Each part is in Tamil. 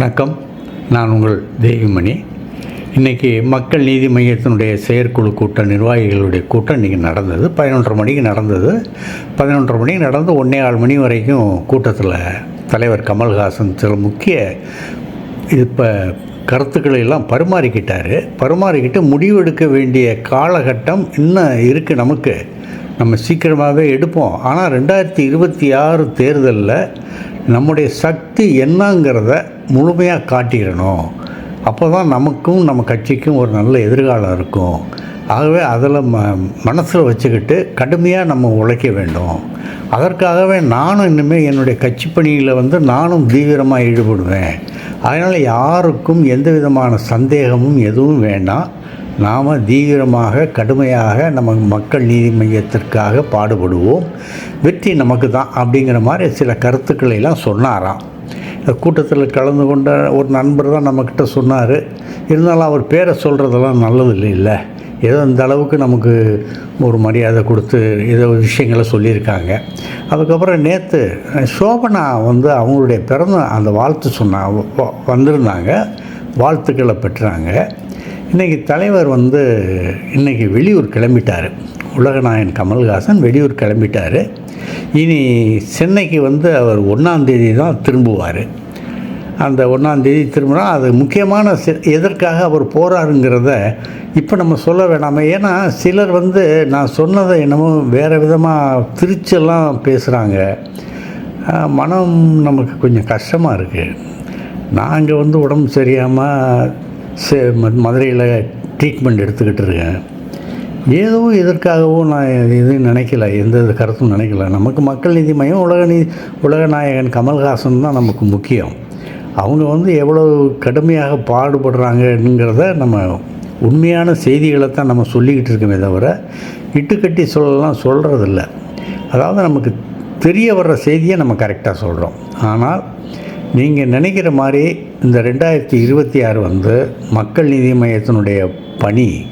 வணக்கம். நான் உங்கள் தேவிமணி. இன்றைக்கி மக்கள் நீதி மையத்தினுடைய செயற்குழு கூட்டம் நிர்வாகிகளுடைய கூட்டம் இன்றைக்கி நடந்தது. பதினொன்றரை மணிக்கு நடந்தது. பதினொன்றரை மணிக்கு நடந்து ஒன்றே ஆறு மணி வரைக்கும் கூட்டத்தில் தலைவர் கமல்ஹாசன் சில முக்கிய இப்போ கருத்துக்களை எல்லாம் பரிமாறிக்கிட்டார். பரிமாறிக்கிட்டு முடிவெடுக்க வேண்டிய காலகட்டம் இன்னும் இருக்குது நமக்கு. நம்ம சீக்கிரமாகவே எடுப்போம். ஆனால் ரெண்டாயிரத்தி இருபத்தி ஆறு தேர்தலில் நம்முடைய சக்தி என்னங்கிறத முழுமையாக காட்டிடணும். அப்போ தான் நமக்கும் நம்ம கட்சிக்கும் ஒரு நல்ல எதிர்காலம் இருக்கும். ஆகவே அதில் ம மனசில் வச்சுக்கிட்டு கடுமையாக நம்ம உழைக்க வேண்டும். அதற்காகவே நானும் இனிமேல் என்னுடைய கட்சி பணியில் வந்து நானும் தீவிரமாக ஈடுபடுவேன். அதனால் யாருக்கும் எந்த விதமான சந்தேகமும் எதுவும் வேண்டாம் நாம் தீவிரமாக கடுமையாக நம்ம மக்கள் நீதி மையத்திற்காக பாடுபடுவோம். வெற்றி நமக்கு தான் அப்படிங்கிற மாதிரி சில கருத்துக்களை எல்லாம் சொன்னாராம். கூட்டத்தில் கலந்து கொண்ட ஒரு நண்பர் தான் நம்மக்கிட்ட சொன்னார். இருந்தாலும் அவர் பேரை சொல்கிறதெல்லாம் நல்லது இல்லை. இல்லை ஏதோ இந்த அளவுக்கு நமக்கு ஒரு மரியாதை கொடுத்து ஏதோ விஷயங்களை சொல்லியிருக்காங்க. அதுக்கப்புறம் நேற்று சோபனா வந்து அவங்களுடைய பிறந்த அந்த வாழ்த்து சொன்னாங்க வந்திருந்தாங்க. வாழ்த்துக்களை பெற்றாங்க. இன்றைக்கி தலைவர் வந்து இன்றைக்கி வெளியூர் கிளம்பிட்டார். உலகநாயன் கமல்ஹாசன் வெளியூர் கிளம்பிட்டார். இனி சென்னைக்கு வந்து அவர் ஒன்றாந்தேதி தான் திரும்புவார். அந்த ஒன்றாந்தேதி திரும்பினா அது முக்கியமான எதற்காக அவர் போகிறாருங்கிறத இப்போ நம்ம சொல்ல வேணாமே. ஏன்னா சிலர் வந்து நான் சொன்னதை என்னமோ வேறு விதமாக திருச்செல்லாம் பேசுகிறாங்க மனம் நமக்கு கொஞ்சம் கஷ்டமாக இருக்குது நான் இங்கே வந்து உடம்பு சரியாமல் மதுரையில் ட்ரீட்மெண்ட் எடுத்துக்கிட்டு இருக்கேன். ஏதோ எதற்காகவும் நான் எதுவும் நினைக்கல எந்த கருத்தும் நினைக்கல. நமக்கு மக்கள் நீதி மையம் உலக நீ உலக நாயகன் கமல்ஹாசன் தான் நமக்கு முக்கியம். அவங்க வந்து எவ்வளோ கடுமையாக பாடுபடுறாங்கங்கிறத நம்ம உண்மையான செய்திகளை தான் நம்ம சொல்லிக்கிட்டு இருக்கோமே தவிர இட்டுக்கட்டி சொல்லலாம் சொல்கிறதில்ல அதாவது நமக்கு தெரிய வர்ற செய்தியை நம்ம கரெக்டாக சொல்கிறோம் ஆனால் நீங்கள் நினைக்கிற மாதிரி இந்த ரெண்டாயிரத்தி இருபத்தி ஆறு வந்து மக்கள் நீதி மையத்தினுடைய பணி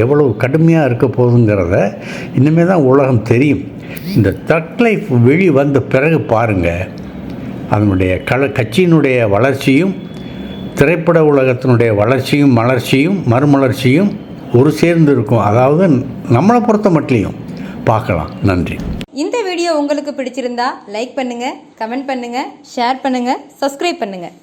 எவ்வளவு கடுமையாக இருக்க போகுதுங்கிறத இனிமேல் தான் உலகம் தெரியும். இந்த தக் லைஃப் வெளி வந்த பிறகு பாருங்கள் அதனுடைய கல கட்சியினுடைய வளர்ச்சியும் திரைப்பட உலகத்தினுடைய வளர்ச்சியும் மலர்ச்சியும் மறுமலர்ச்சியும் ஒரு சேர்ந்து இருக்கும். அதாவது நம்மளை பொறுத்த மட்டும் பார்க்கலாம். நன்றி. இந்த வீடியோ உங்களுக்கு பிடிச்சிருந்தா லைக் பண்ணுங்கள் கமெண்ட் பண்ணுங்கள் ஷேர் பண்ணுங்கள் சப்ஸ்கிரைப் பண்ணுங்கள்